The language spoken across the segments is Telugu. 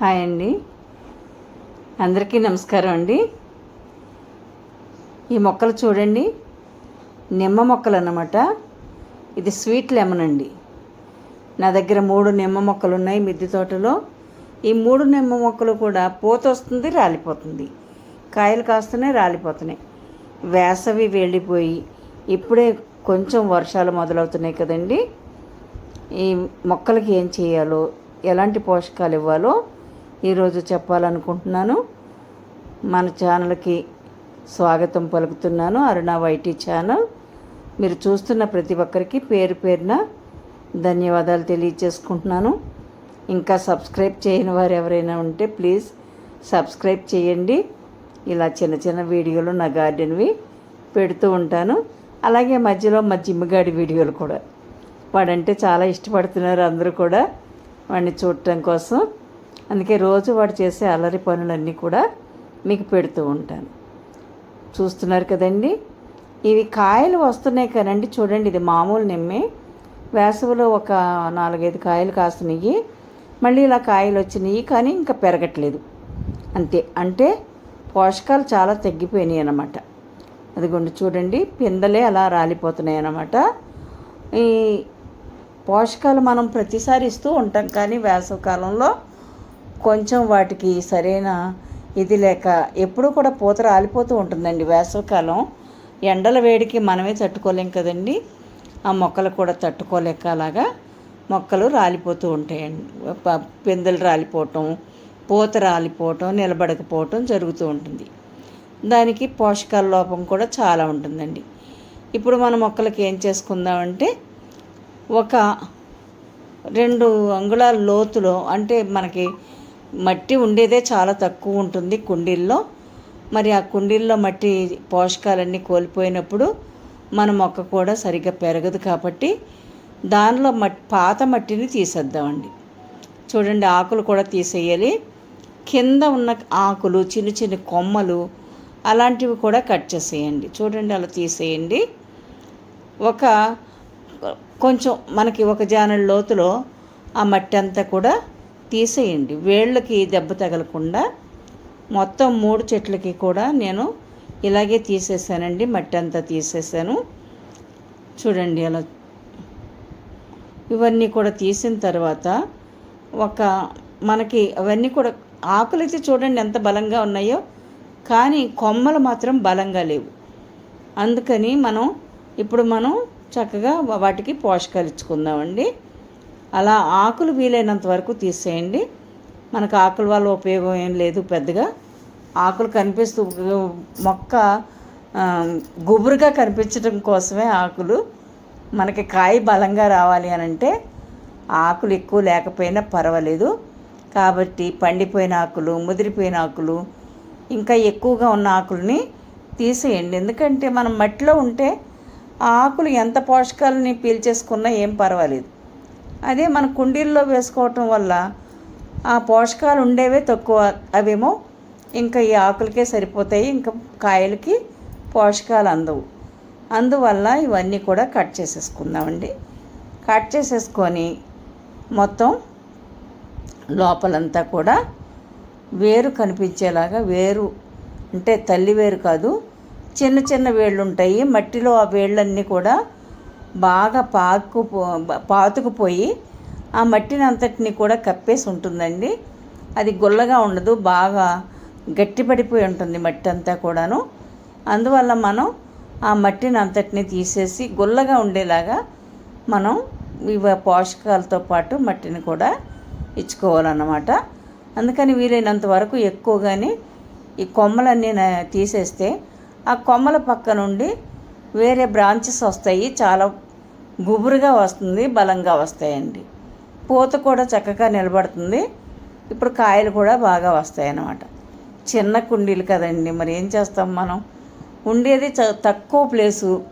హాయ్ అండి. అందరికీ నమస్కారం అండి. ఈ మొక్కలు చూడండి. నిమ్మ మొక్కలు అన్నమాట. ఇది స్వీట్ లెమన్ అండి. నా దగ్గర మూడు నిమ్మ మొక్కలు ఉన్నాయి మిద్దె తోటలో. ఈ మూడు నిమ్మ మొక్కలు కూడా పూత వస్తుంది రాలిపోతుంది. కాయలు కాస్తూనే రాలిపోతున్నాయి. వేసవి వెళ్ళిపోయి ఇప్పుడే కొంచెం వర్షాలు మొదలవుతున్నాయి కదండి. ఈ మొక్కలకి ఏం చేయాలో ఎలాంటి పోషకాలు ఇవ్వాలో ఈరోజు చెప్పాలనుకుంటున్నాను. మన ఛానల్కి స్వాగతం పలుకుతున్నాను. Aruna YT channel. మీరు చూస్తున్న ప్రతి ఒక్కరికి పేరు పేరున ధన్యవాదాలు తెలియజేసుకుంటున్నాను. ఇంకా సబ్స్క్రైబ్ చేయని వారు ఎవరైనా ఉంటే ప్లీజ్ సబ్స్క్రైబ్ చేయండి. ఇలా చిన్న చిన్న వీడియోలు నా గార్డెన్వి పెడుతూ ఉంటాను. అలాగే మధ్యలో మా జిమ్మగాడి వీడియోలు కూడా. వాడంటే చాలా ఇష్టపడుతున్నారు అందరూ కూడా. వాడిని చూడటం కోసం అందుకే రోజు వాడు చేసే అల్లరి పనులన్నీ కూడా మీకు పెడుతూ ఉంటాను. చూస్తున్నారు కదండి? ఇవి కాయలు వస్తున్నాయి కదండి. చూడండి ఇది మామూలు నిమ్మే. వేసవిలో ఒక నాలుగైదు కాయలు కాస్తున్నాయి. మళ్ళీ ఇలా కాయలు వచ్చినాయి కానీ ఇంకా పెరగట్లేదు. అంతే. అంటే పోషకాలు చాలా తగ్గిపోయినాయి అన్నమాట. అదిగోండి చూడండి పిందలే అలా రాలిపోతున్నాయి అన్నమాట. ఈ పోషకాలు మనం ప్రతిసారి ఇస్తూ ఉంటాం కానీ వేసవి కాలంలో కొంచెం వాటికి సరైన ఇది లేక ఎప్పుడూ కూడా పూత రాలిపోతూ ఉంటుందండి వేసవికాలం. ఎండల వేడికి మనమే తట్టుకోలేం కదండి. ఆ మొక్కలు కూడా తట్టుకోలేక అలాగా మొక్కలు రాలిపోతూ ఉంటాయండి ప- పిందెలు రాలిపోవటం పూత రాలిపోవటం నిలబడకపోవటం జరుగుతూ ఉంటుంది. దానికి పోషకాల లోపం కూడా చాలా ఉంటుందండి. ఇప్పుడు మన మొక్కలకి ఏం చేసుకుందామంటే ఒక రెండు అంగుళాల లోతులో అంటే మనకి మట్టి ఉండేదే చాలా తక్కువ ఉంటుంది కుండీల్లో. మరి ఆ కుండీల్లో మట్టి పోషకాలన్నీ కోల్పోయినప్పుడు మన మొక్క కూడా సరిగ్గా పెరగదు కాబట్టి దానిలో మట్ పాత మట్టిని తీసేద్దామండి. చూడండి ఆకులు కూడా తీసేయాలి. కింద ఉన్న ఆకులు చిన్న చిన్న కొమ్మలు అలాంటివి కూడా కట్ చేసేయండి. చూడండి అలా తీసేయండి. ఒక కొంచెం మనకి ఒక జానల లోతులో ఆ మట్టి అంతా కూడా తీసేయండి. వేళ్ళకి దెబ్బ తగలకుండా మొత్తం మూడు చెట్లకి కూడా నేను ఇలాగే తీసేసానండి. మట్టి అంతా తీసేసాను. చూడండి అలా. ఇవన్నీ కూడా తీసిన తర్వాత ఒక మనకి అవన్నీ కూడా ఆకులు అయితే చూడండి ఎంత బలంగా ఉన్నాయో కానీ కొమ్మలు మాత్రం బలంగా లేవు. అందుకని మనం ఇప్పుడు మనం చక్కగా వాటికి పోషకాలు ఇచ్చుకుందామండి. అలా ఆకులు వీలైనంత వరకు తీసేయండి. మనకు ఆకుల వల్ల ఉపయోగం ఏం లేదు పెద్దగా. ఆకులు కనిపిస్తూ మొక్క గుబురుగా కనిపించడం కోసమే ఆకులు. మనకి కాయ బలంగా రావాలి అని అంటే ఆకులు ఎక్కువ లేకపోయినా పర్వాలేదు. కాబట్టి పండిపోయిన ఆకులు ముదిరిపోయిన ఆకులు ఇంకా ఎక్కువగా ఉన్న ఆకుల్ని తీసేయండి. ఎందుకంటే మనం మట్టిలో ఉంటే ఆ ఆకులు ఎంత పోషకాలని పీల్చేసుకున్నా ఏం పర్వాలేదు. అదే మన కుండీల్లో వేసుకోవటం వల్ల ఆ పోషకాలు ఉండేవే తక్కువ. అవేమో ఇంకా ఈ ఆకులకే సరిపోతాయి ఇంకా కాయలకి పోషకాలు అందవు. అందువల్ల ఇవన్నీ కూడా కట్ చేసేసుకుందామండి. కట్ చేసేసుకొని మొత్తం లోపలంతా కూడా వేరు కనిపించేలాగా వేరు అంటే తల్లి వేరు కాదు చిన్న చిన్న వేళ్ళు ఉంటాయి. మట్టిలో ఆ వేళ్ళన్నీ కూడా బాగా పాకు పాతుకుపోయి ఆ మట్టిని అంతటిని కూడా కప్పేసి ఉంటుందండి. అది గుల్లగా ఉండదు బాగా గట్టిపడిపోయి ఉంటుంది మట్టి అంతా కూడాను. అందువల్ల మనం ఆ మట్టిని అంతటిని తీసేసి గుల్లగా ఉండేలాగా మనం ఇవ పోషకాలతో పాటు మట్టిని కూడా ఇచ్చుకోవాలన్నమాట. అందుకని వీలైనంత వరకు ఎక్కువగానే ఈ కొమ్మలన్నీ నా- తీసేస్తే ఆ కొమ్మల పక్క నుండి వేరే బ్రాంచెస్ వస్తాయి చాలా గుబురుగా వస్తుంది బలంగా వస్తాయండి. పూత కూడా చక్కగా నిలబడుతుంది. ఇప్పుడు కాయలు కూడా బాగా వస్తాయి అన్నమాట చిన్న కుండీలు కదండి మరి ఏం చేస్తాం మనం? ఉండేది చ- తక్కువ ప్లేసు.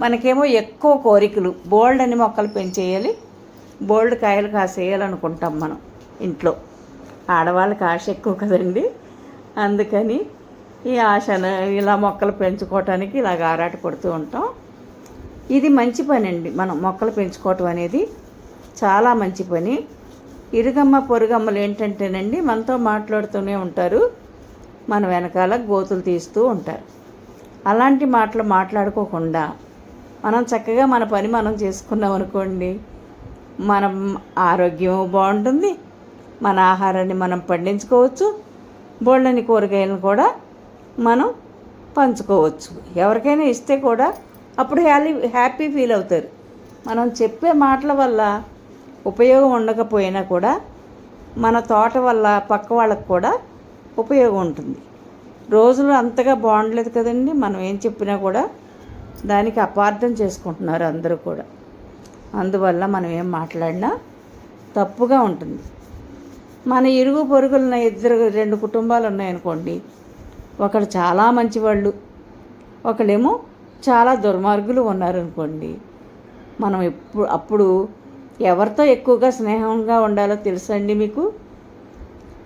మనకేమో ఎక్కువ కోరికలు. బోల్డ్ అని మొక్కలు పెంచేయాలి. బోల్డ్ కాయలు కాసేయాలనుకుంటాం మనం ఇంట్లో. ఆడవాళ్ళకి ఆశ ఎక్కువ కదండి. అందుకని ఈ ఆశను ఇలా మొక్కలు పెంచుకోవటానికి ఇలాగ ఆరాట పడుతూ ఉంటాం. ఇది మంచి పని అండి మనం మొక్కలు పెంచుకోవటం అనేది చాలా మంచి పని. ఇరుగమ్మ పొరుగమ్మలు ఏంటంటేనండి మనతో మాట్లాడుతూనే ఉంటారు. మన వెనకాల గోతులు తీస్తూ ఉంటారు. అలాంటి మాటలు మాట్లాడుకోకుండా మనం చక్కగా మన పని మనం చేసుకున్నాం అనుకోండి మనం ఆరోగ్యం బాగుంటుంది మన ఆహారాన్ని మనం పండించుకోవచ్చు బోళ్ళని కూరగాయలను కూడా మనం పంచుకోవచ్చు. ఎవరికైనా ఇస్తే కూడా అప్పుడు హ్యాపీ హ్యాపీ ఫీల్ అవుతారు. మనం చెప్పే మాటల వల్ల ఉపయోగం ఉండకపోయినా కూడా మన తోట వల్ల పక్క వాళ్ళకు కూడా ఉపయోగం ఉంటుంది. రోజులు అంతగా బాగుండలేదు కదండి. మనం ఏం చెప్పినా కూడా దానికి అపార్థం చేసుకుంటున్నారు అందరూ కూడా. అందువల్ల మనం ఏం మాట్లాడినా తప్పుగా ఉంటుంది. మన ఇరుగు పొరుగులున్న ఇద్దరు రెండు కుటుంబాలు ఉన్నాయనుకోండి ఒకరు చాలా మంచివాళ్ళు ఒకళ్ళేమో చాలా దుర్మార్గులు ఉన్నారనుకోండి. మనం ఎప్పుడు అప్పుడు ఎవరితో ఎక్కువగా స్నేహంగా ఉండాలో తెలుసండి మీకు?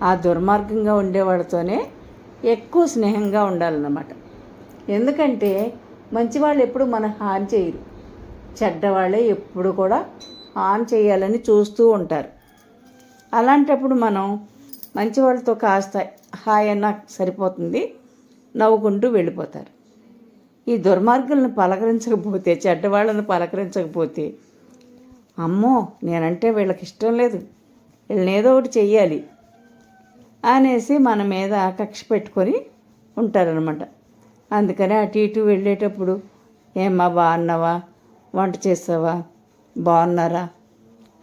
ఆ దుర్మార్గంగా ఉండేవాడితోనే ఎక్కువ స్నేహంగా ఉండాలన్నమాట. ఎందుకంటే మంచివాళ్ళు ఎప్పుడు మన హాని చేయరు. చెడ్డవాళ్ళే ఎప్పుడు కూడా ఆన్ చేయాలని చూస్తూ ఉంటారు. అలాంటప్పుడు మనం మంచివాళ్ళతో కాస్త హాయ్ అన్న సరిపోతుంది. నవ్వుకుంటూ వెళ్ళిపోతారు. ఈ దుర్మార్గులను పలకరించకపోతే చెడ్డవాళ్ళను పలకరించకపోతే అమ్మో నేనంటే వీళ్ళకి ఇష్టం లేదు. వీళ్ళని ఏదో ఒకటి చెయ్యాలి అనేసి మన మీద కక్ష పెట్టుకొని ఉంటారనమాట అందుకని అటు ఇటు వెళ్ళేటప్పుడు ఏమ్మా బాగున్నావా? వంట చేసావా? బాగున్నారా?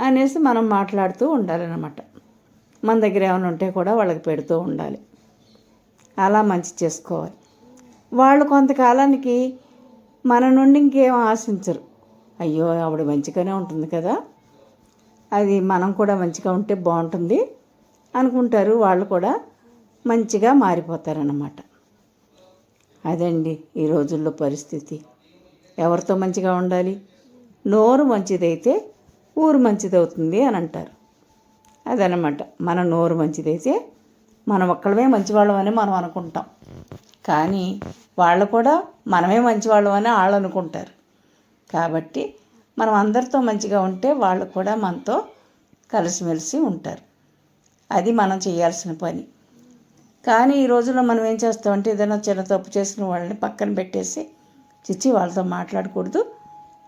అనేసి మనం మాట్లాడుతూ ఉండాలన్నమాట. మన దగ్గర ఏమైనా ఉంటే కూడా వాళ్ళకి పెడుతూ ఉండాలి. అలా మంచి చేసుకోవాలి. వాళ్ళు కొంతకాలానికి మన నుండి ఇంకేం ఆశించరు. అయ్యో ఆవిడ మంచిగానే ఉంటుంది కదా. అది మనం కూడా మంచిగా ఉంటే బాగుంటుంది అనుకుంటారు. వాళ్ళు కూడా మంచిగా మారిపోతారన్నమాట. అదండి ఈ రోజుల్లో పరిస్థితి. ఎవరితో మంచిగా ఉండాలి? నోరు మంచిదైతే ఊరు మంచిదవుతుంది అని అంటారు. అదనమాట మన నోరు మంచిదైతే మనం ఒక్కడమే మంచివాళ్ళమని మనం అనుకుంటాం. కానీ వాళ్ళు కూడా మనమే మంచివాళ్ళమని వాళ్ళు అనుకుంటారు. కాబట్టి మనం అందరితో మంచిగా ఉంటే వాళ్ళు కూడా మనతో కలిసిమెలిసి ఉంటారు. అది మనం చేయాల్సిన పని. కానీ ఈ రోజుల్లో మనం ఏం చేస్తామంటే ఏదైనా చిన్న తప్పు చేసిన వాళ్ళని పక్కన పెట్టేసి చిచ్చి వాళ్ళతో మాట్లాడకూడదు.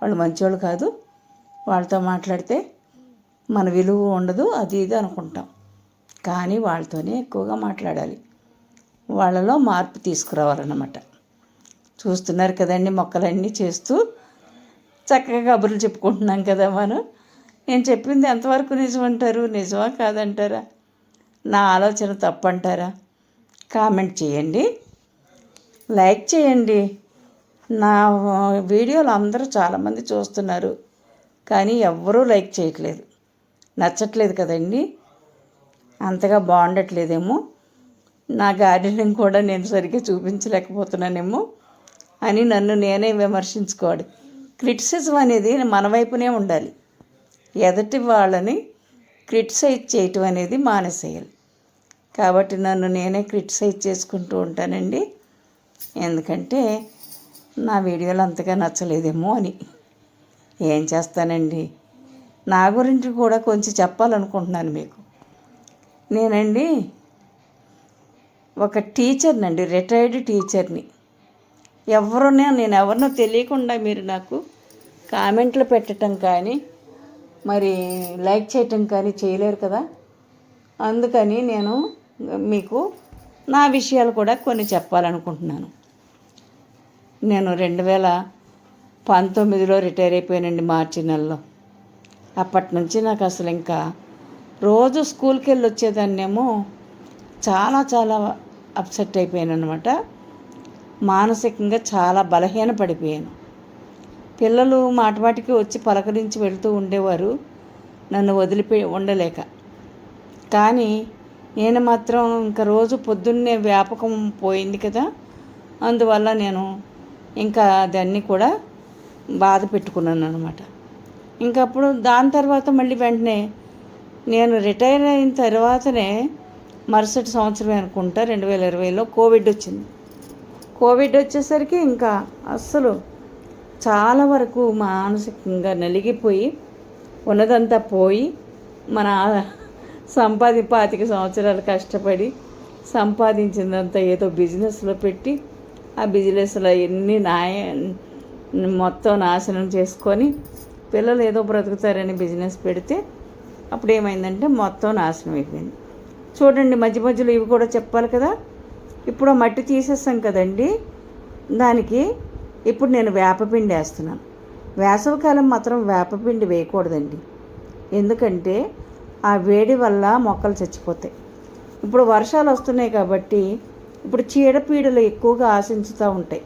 వాళ్ళు మంచివాళ్ళు కాదు. వాళ్ళతో మాట్లాడితే మన విలువ ఉండదు. అది ఇది అనుకుంటాం. కానీ వాళ్ళతోనే ఎక్కువగా మాట్లాడాలి. వాళ్ళలో మార్పు తీసుకురావాలన్నమాట. చూస్తున్నారు కదండి మొక్కలన్నీ చేస్తూ చక్కగా కబుర్లు చెప్పుకుంటున్నాం కదా మనం. నేను చెప్పింది ఎంతవరకు నిజం అంటారు నిజమా కాదంటారా? నా ఆలోచన తప్పంటారా? కామెంట్ చేయండి. లైక్ చేయండి. నా వీడియోలు అందరూ చాలామంది చూస్తున్నారు. కానీ ఎవ్వరూ లైక్ చేయట్లేదు. నచ్చట్లేదు కదండి. అంతగా బాగుండట్లేదేమో. నా గార్డెనింగ్ కూడా నేను సరిగ్గా చూపించలేకపోతున్నానేమో అని నన్ను నేనే విమర్శించుకోవాలి. క్రిటిసిజం అనేది మన వైపునే ఉండాలి. ఎదటి వాళ్ళని క్రిటిసైజ్ చేయటం అనేది మానేసేయాలి. కాబట్టి నన్ను నేనే క్రిటిసైజ్ చేసుకుంటూ ఉంటానండి. ఎందుకంటే నా వీడియోలు అంతగా నచ్చలేదేమో అని. ఏం చేస్తానండి? నా గురించి కూడా కొంచెం చెప్పాలనుకుంటున్నాను మీకు. నేనండి ఒక టీచర్నండి రిటైర్డ్ టీచర్ని. ఎవరున్నా నేను ఎవరినో తెలియకుండా మీరు నాకు కామెంట్లు పెట్టడం కానీ మరి లైక్ చేయటం కానీ చేయలేరు కదా. అందుకని నేను మీకు నా విషయాలు కూడా కొన్ని చెప్పాలనుకుంటున్నాను. నేను రెండు వేల పంతొమ్మిదిలో రిటైర్ అయిపోయానండి మార్చి నెలలో. అప్పటి నుంచి నాకు అసలు ఇంకా రోజు స్కూల్కి వెళ్ళి వచ్చేదాన్నేమో చాలా చాలా అప్సెట్ అయిపోయాను అనమాట మానసికంగా చాలా బలహీన పడిపోయాను. పిల్లలు మాటమాటికి వచ్చి పలకరించి వెళ్తూ ఉండేవారు. నన్ను వదిలిపోయి ఉండలేక. కానీ నేను మాత్రం ఇంకా రోజు పొద్దున్నే వ్యాపకం పోయింది కదా. అందువల్ల నేను ఇంకా దాన్ని కూడా బాధ పెట్టుకున్నాను అనమాట ఇంకప్పుడు దాని తర్వాత మళ్ళీ వెంటనే నేను రిటైర్ అయిన తర్వాతనే మరుసటి సంవత్సరం అనుకుంటా రెండు వేల ఇరవైలో కోవిడ్ వచ్చింది. కోవిడ్ వచ్చేసరికి ఇంకా అస్సలు చాలా వరకు మానసికంగా నలిగిపోయి ఉన్నదంతా పోయి మన సంపాది పాతిక సంవత్సరాలు కష్టపడి సంపాదించిందంతా ఏదో బిజినెస్లో పెట్టి ఆ బిజినెస్లో ఎన్ని నాయ మొత్తం నాశనం చేసుకొని పిల్లలు ఏదో బ్రతుకుతారని బిజినెస్ పెడితే అప్పుడు ఏమైందంటే మొత్తం నాశనం అయిపోయింది. చూడండి మధ్య మధ్యలో ఇవి కూడా చెప్పాలి కదా. ఇప్పుడు మట్టి తీసేస్తాం కదండి. దానికి ఇప్పుడు నేను వేపపిండి వేస్తున్నాను. వేసవికాలం మాత్రం వేపపిండి వేయకూడదండి. ఎందుకంటే ఆ వేడి వల్ల మొక్కలు చచ్చిపోతాయి. ఇప్పుడు వర్షాలు వస్తున్నాయి కాబట్టి ఇప్పుడు చీడపీడలు ఎక్కువగా ఆశించుతూ ఉంటాయి.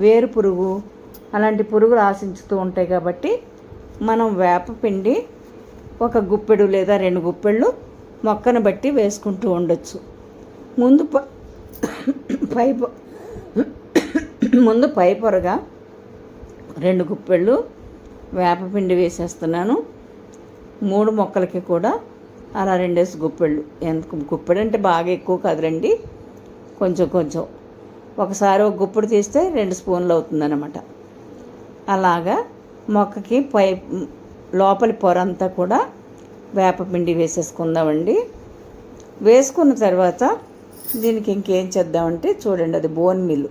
వేరు పురుగు అలాంటి పురుగులు ఆశించుతూ ఉంటాయి కాబట్టి మనం వేపపిండి ఒక గుప్పెడు లేదా రెండు గుప్పెళ్ళు మొక్కను బట్టి వేసుకుంటూ ఉండొచ్చు. ముందు ప- పై ముందు పై పొరగా రెండు గుప్పెళ్ళు వేపపిండి వేసేస్తున్నాను. మూడు మొక్కలకి కూడా అలా రెండేసి గుప్పెళ్ళు. ఎంత గుప్పెడు అంటే బాగా ఎక్కువ కదరండి కొంచెం కొంచెం. ఒకసారి ఒక గుప్పెడు తీస్తే రెండు స్పూన్లు అవుతుందన్నమాట. అలాగా మొక్కకి పై లోపలి పొర అంతా కూడా వేపపిండి వేసేసుకుందామండి. వేసుకున్న తర్వాత దీనికి ఇంకేం చేద్దామంటే చూడండి అది బోన్ మిల్.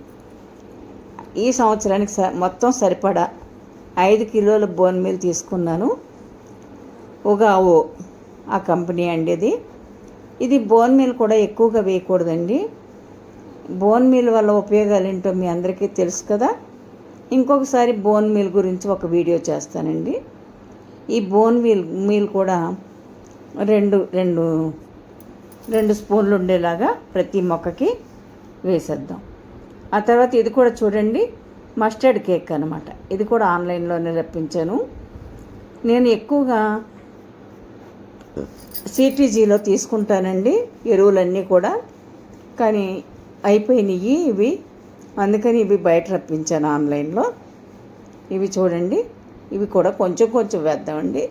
ఈ సంవత్సరానికి స మొత్తం సరిపడా ఐదు కిలోల బోన్ మిల్ తీసుకున్నాను. ఉగావో ఆ కంపెనీ అండి ఇది. ఇది బోన్ మిల్ కూడా ఎక్కువగా వేయకూడదండి. బోన్ మిల్ వల్ల ఉపయోగాలు ఏంటో మీ అందరికీ తెలుసు కదా. ఇంకొకసారి బోన్ మిల్ గురించి ఒక వీడియో చేస్తానండి. ఈ బోన్ మీల్ మీల్ కూడా రెండు రెండు రెండు స్పూన్లు ఉండేలాగా ప్రతి మొక్కకి వేసేద్దాం. ఆ తర్వాత ఇది కూడా చూడండి మస్టర్డ్ కేక్ అనమాట ఇది కూడా ఆన్లైన్లోనే రప్పించాను. నేను ఎక్కువగా సిటీజీలో తీసుకుంటానండి ఎరువులన్నీ కూడా. కానీ అయిపోయినాయి ఇవి. అందుకని ఇవి బయట రప్పించాను ఆన్లైన్లో. ఇవి చూడండి. ఇవి కూడా కొంచెం కొంచెం వేద్దామండి.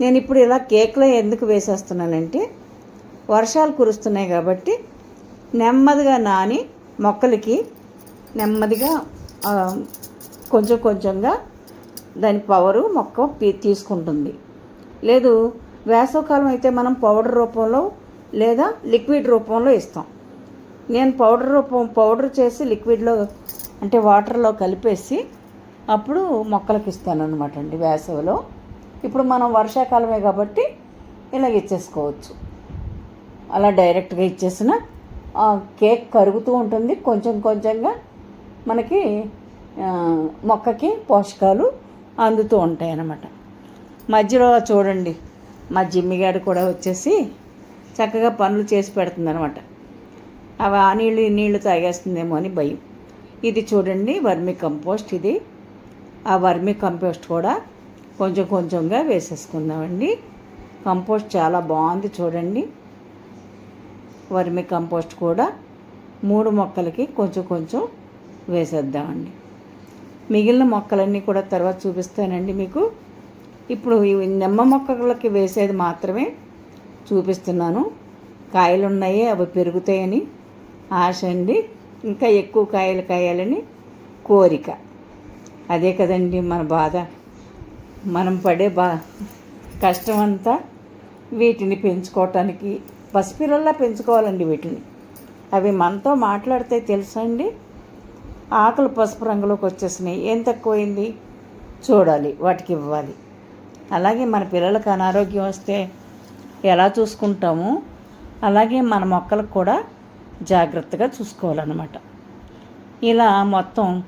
నేను ఇప్పుడు ఇలా కేక్లో ఎందుకు వేసేస్తున్నానంటే వర్షాలు కురుస్తున్నాయి కాబట్టి నెమ్మదిగా నాని మొక్కలకి నెమ్మదిగా కొంచెం కొంచెంగా దాని పవరు మొక్క తీసుకుంటుంది. లేదు వేసవకాలం అయితే మనం పౌడర్ రూపంలో లేదా లిక్విడ్ రూపంలో ఇస్తాం. నేను పౌడర్ రూపం పౌడర్ చేసి లిక్విడ్లో అంటే వాటర్లో కలిపేసి అప్పుడు మొక్కలకి ఇస్తాను అనమాట అండి వేసవిలో. ఇప్పుడు మనం వర్షాకాలమే కాబట్టి ఇలా ఇచ్చేసుకోవచ్చు. అలా డైరెక్ట్గా ఇచ్చేసిన ఆ కేక్ కరుగుతూ ఉంటుంది. కొంచెం కొంచెంగా మనకి మొక్కకి పోషకాలు అందుతూ ఉంటాయి అన్నమాట మధ్యలో చూడండి మా జిమ్మిగాడు కూడా వచ్చేసి చక్కగా పనులు చేసి పెడుతుంది అనమాట అవి ఆ నీళ్ళు ఈ నీళ్ళు తాగేస్తుందేమో అని భయం. ఇది చూడండి వర్మి కంపోస్ట్ ఇది. ఆ వర్మి కంపోస్ట్ కూడా కొంచెం కొంచెంగా వేసేసుకుందామండి. కంపోస్ట్ చాలా బాగుంది చూడండి. వర్మి కంపోస్ట్ కూడా మూడు మొక్కలకి కొంచెం కొంచెం వేసేద్దామండి. మిగిలిన మొక్కలన్నీ కూడా తర్వాత చూపిస్తానండి మీకు. ఇప్పుడు ఈ నిమ్మ మొక్కలకి వేసేది మాత్రమే చూపిస్తున్నాను. కాయలు ఉన్నాయి అవి పెరుగుతాయని ఆశ అండి. ఇంకా ఎక్కువ కాయలు కాయాలని కోరిక. అదే కదండి మన బాధ. మనం పడే బా కష్టం అంతా వీటిని పెంచుకోవటానికి పసిపిల్లల్లా పెంచుకోవాలండి వీటిని. అవి మనతో మాట్లాడితే తెలుసా అండి? ఆకులు పసుపు రంగులోకి వచ్చేసినాయి. ఏం తక్కువైంది? చూడాలి వాటికి ఇవ్వాలి. అలాగే మన పిల్లలకు అనారోగ్యం వస్తే ఎలా చూసుకుంటామో? అలాగే మన మొక్కలకు కూడా జాగ్రత్తగా చూసుకోవాలన్నమాట. ఇలా మొత్తం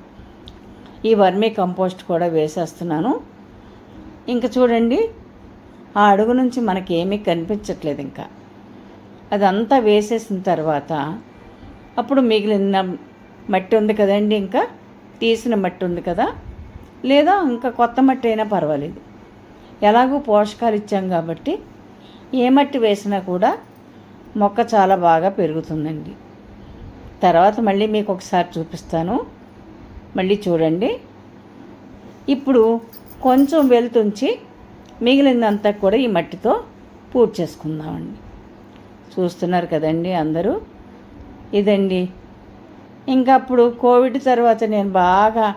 ఈ వర్మీ కంపోస్ట్ కూడా వేసేస్తున్నాను. ఇంకా చూడండి ఆ అడుగు నుంచి మనకి ఏమీ కనిపించట్లేదు ఇంకా. అదంతా వేసేసిన తర్వాత అప్పుడు మిగిలిన మట్టి ఉంది కదండి ఇంకా తీసిన మట్టి ఉంది కదా లేదా ఇంకా కొత్త మట్టి అయినా పర్వాలేదు. ఎలాగూ పోషకాలు ఇచ్చాం కాబట్టి ఏ మట్టి వేసినా కూడా మొక్క చాలా బాగా పెరుగుతుందండి. తర్వాత మళ్ళీ మీకు ఒకసారి చూపిస్తాను. మళ్ళీ చూడండి. ఇప్పుడు కొంచెం వెలుతుంచి మిగిలిందంతా కూడా ఈ మట్టితో పూర్తి చేసుకుందామండి. చూస్తున్నారు కదండి అందరూ? ఇదండి. ఇంకా అప్పుడు కోవిడ్ తర్వాత నేను బాగా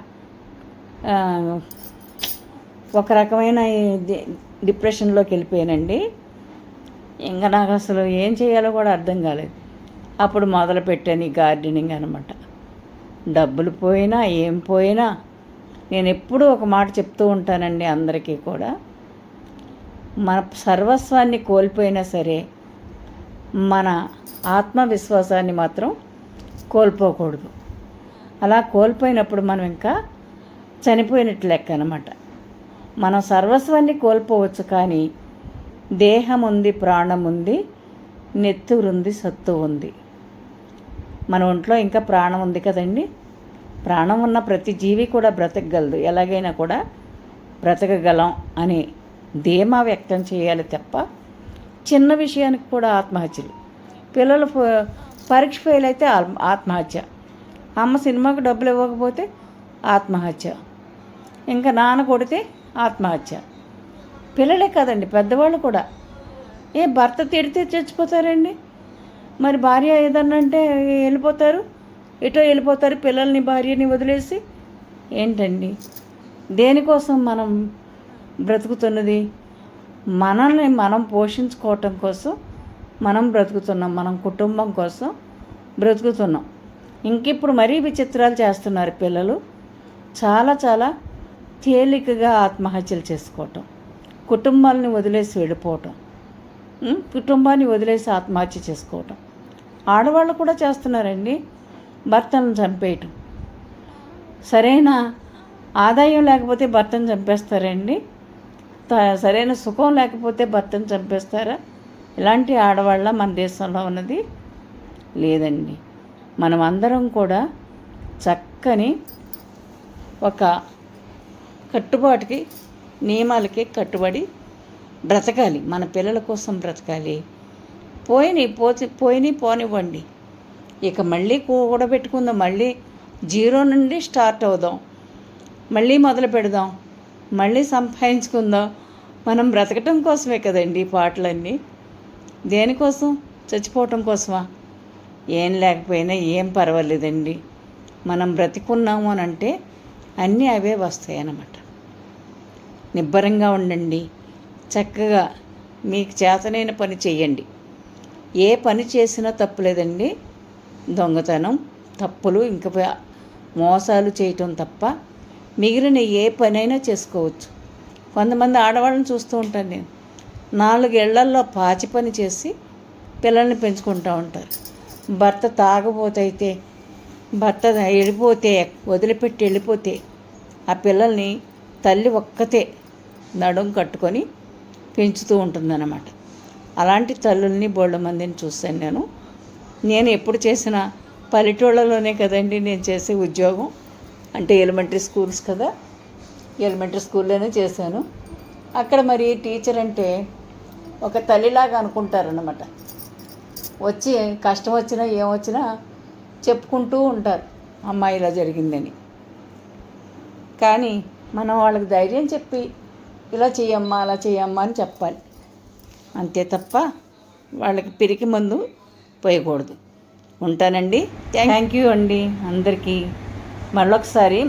ఒక రకమైన డిప్రెషన్లోకి వెళ్ళిపోయానండి. ఇంకా నాకు అసలు ఏం చేయాలో కూడా అర్థం కాలేదు. అప్పుడు మొదలుపెట్టాను ఈ గార్డెనింగ్ అనమాట డబ్బులు పోయినా ఏం పోయినా నేను ఎప్పుడూ ఒక మాట చెప్తూ ఉంటానండి అందరికీ కూడా. మన సర్వస్వాన్ని కోల్పోయినా సరే మన ఆత్మవిశ్వాసాన్ని మాత్రం కోల్పోకూడదు. అలా కోల్పోయినప్పుడు మనం ఇంకా చనిపోయినట్లు లెక్క అనమాట మనం సర్వస్వాన్ని కోల్పోవచ్చు కానీ దేహం ఉంది ప్రాణం ఉంది నెత్తురుంది సత్తు ఉంది మన ఒంట్లో ఇంకా ప్రాణం ఉంది కదండి. ప్రాణం ఉన్న ప్రతి జీవి కూడా బ్రతకగలదు. ఎలాగైనా కూడా బ్రతకగలం అని ధీమా వ్యక్తం చేయాలి తప్ప చిన్న విషయానికి కూడా ఆత్మహత్యలు. పిల్లలు పరీక్ష ఫెయిల్ అయితే ఆత్మహత్య. అమ్మ సినిమాకు డబ్బులు ఇవ్వకపోతే ఆత్మహత్య. ఇంకా నాన్న కొడితే ఆత్మహత్య. పిల్లలే కదండి పెద్దవాళ్ళు కూడా. ఏ భర్త తిడితే చచ్చిపోతారండి? మరి భార్య ఏదన్నా అంటే వెళ్ళిపోతారు ఎటో వెళ్ళిపోతారు పిల్లల్ని భార్యని వదిలేసి. ఏంటండి? దేనికోసం మనం బ్రతుకుతున్నది? మనల్ని మనం పోషించుకోవటం కోసం మనం బ్రతుకుతున్నాం మనం కుటుంబం కోసం బ్రతుకుతున్నాం. ఇంకిప్పుడు మరీ విచిత్రాలు చేస్తున్నారు పిల్లలు. చాలా చాలా తేలికగా ఆత్మహత్యలు చేసుకోవటం కుటుంబాలని వదిలేసి వెళ్ళిపోవటం కుటుంబాన్ని వదిలేసి ఆత్మహత్య చేసుకోవటం. ఆడవాళ్ళు కూడా చేస్తున్నారండి. భర్తను చంపేయటం. సరైన ఆదాయం లేకపోతే భర్తను చంపేస్తారండి. సరైన సుఖం లేకపోతే భర్తను చంపేస్తారా? ఇలాంటి ఆడవాళ్ళ మన దేశంలో ఉన్నది లేదండి. మనం అందరం కూడా చక్కని ఒక కట్టుబాటుకి నియమాలకి కట్టుబడి బ్రతకాలి. మన పిల్లల కోసం బ్రతకాలి. పోయినాయి పోతే పోయినాయి పోనివ్వండి. ఇక మళ్ళీ కూడబెట్టుకుందాం. మళ్ళీ జీరో నుండి స్టార్ట్ అవుదాం. మళ్ళీ మొదలు పెడదాం. మళ్ళీ సంపాదించుకుందాం. మనం బ్రతకటం కోసమే కదండి ఈ పాటలన్నీ. దేనికోసం? చచ్చిపోవటం కోసమా? ఏం లేకపోయినా ఏం పర్వాలేదండి. మనం బ్రతికున్నాము అని అంటే అన్నీ అవే వస్తాయి అన్నమాట నిబ్బరంగా ఉండండి. చక్కగా మీకు చేతనైన పని చేయండి ఏ పని చేసినా తప్పులేదండి. దొంగతనం తప్పులు ఇంకా మోసాలు చేయటం తప్ప మిగిలిన ఏ పనైనా చేసుకోవచ్చు. కొంతమంది ఆడవాళ్ళని చూస్తూ ఉంటాను నేను. నాలుగేళ్ళల్లో పాచి పని చేసి పిల్లల్ని పెంచుకుంటూ ఉంటారు. భర్త తాగబోతైతే భర్త వెళ్ళిపోతే వదిలిపెట్టి వెళ్ళిపోతే ఆ పిల్లల్ని తల్లి ఒక్కతే నడుం కట్టుకొని పెంచుతూ ఉంటుందన్నమాట. అలాంటి తల్లుల్ని బోళ్ళ మందిని చూశాను నేను. నేను ఎప్పుడు చేసిన పల్లెటూళ్ళలోనే కదండి నేను చేసే ఉద్యోగం. అంటే ఎలిమెంటరీ స్కూల్స్ కదా. ఎలిమెంటరీ స్కూల్లోనే చేశాను. అక్కడ మరి టీచర్ అంటే ఒక తల్లిలాగా అనుకుంటారన్నమాట. వచ్చి కష్టం వచ్చినా ఏమొచ్చినా చెప్పుకుంటూ ఉంటారు. అమ్మాయి ఇలా జరిగిందని. కానీ మనం వాళ్ళకి ధైర్యం చెప్పి ఇలా చేయమ్మా అలా చేయమ్మా అని చెప్పాలి. అంతే తప్ప వాళ్ళకి పిరికి మందు పోయకూడదు. ఉంటానండి. థ్యాంక్ యూ అండి అందరికీ. మళ్ళొకసారి